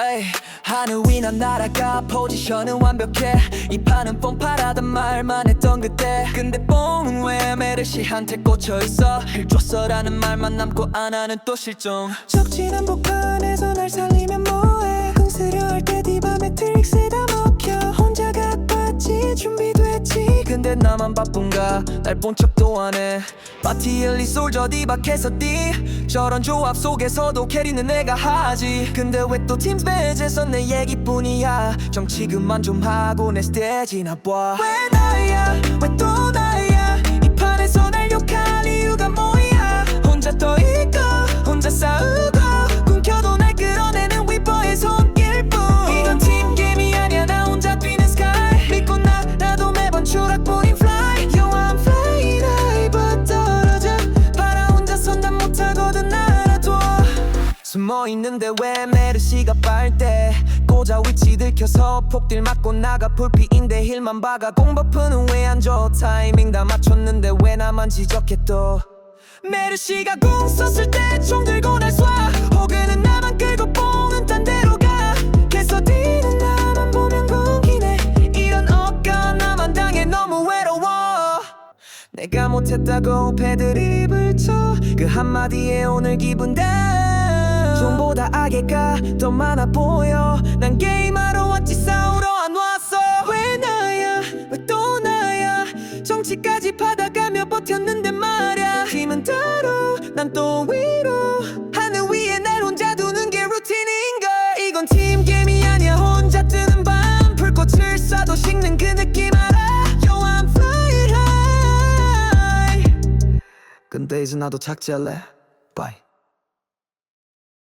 에이, 하늘 위난 날아가 포지션은 완벽해. 이 판은 뽕파라단 말만 했던 그때. 근데 뽕은 왜 메르시한테 꽂혀있어? 해줬어라는 말만 남고 안 하는 또 실종. 적지는 복판에서 근데 나만 바쁜가? 날 본 척도 안해 파티 엘리 솔저 디바 캐서디. 저런 조합 속에서도 캐리는 내가 하지. 근데 왜 또팀 스베즈에서 내 얘기뿐이야? 정치근만 좀 하고 내 스테이지나 봐왜 나야? 왜 또 나 숨어있는데 왜 메르시가 빨대 꽂아 위치 들켜서 폭딜 맞고 나가 불피인데 힐만 박아 공버프는 왜 안 줘? 타이밍 다 맞췄는데 왜 나만 지적해 또 메르시가 공 썼을 때 총 들고 날 쏴. 호그는 나만 끌고 뽕은 딴 데로 가. 캐서디는 나만 보면 공기네. 이런 억까 나만 당해 너무 외로워. 내가 못했다고 패드립을 쳐. 그 한마디에 오늘 기분 다운 좀보다 악의가 더 많아 보여. 난 게임하러 왔지 싸우러 안 왔어 왜 나야? 왜 또 나야? 정치까지 받아가며 버텼는데 말야. 힘은 따로 난 또 위로. 하늘 위에 날 혼자 두는 게 루틴인걸. 이건 팀 게임이 아니야 혼자 뜨는 밤. 불꽃을 쏴도 식는 그 느낌 알아? Yo I'm flying high. 근데 이제 나도 착지할래? Bye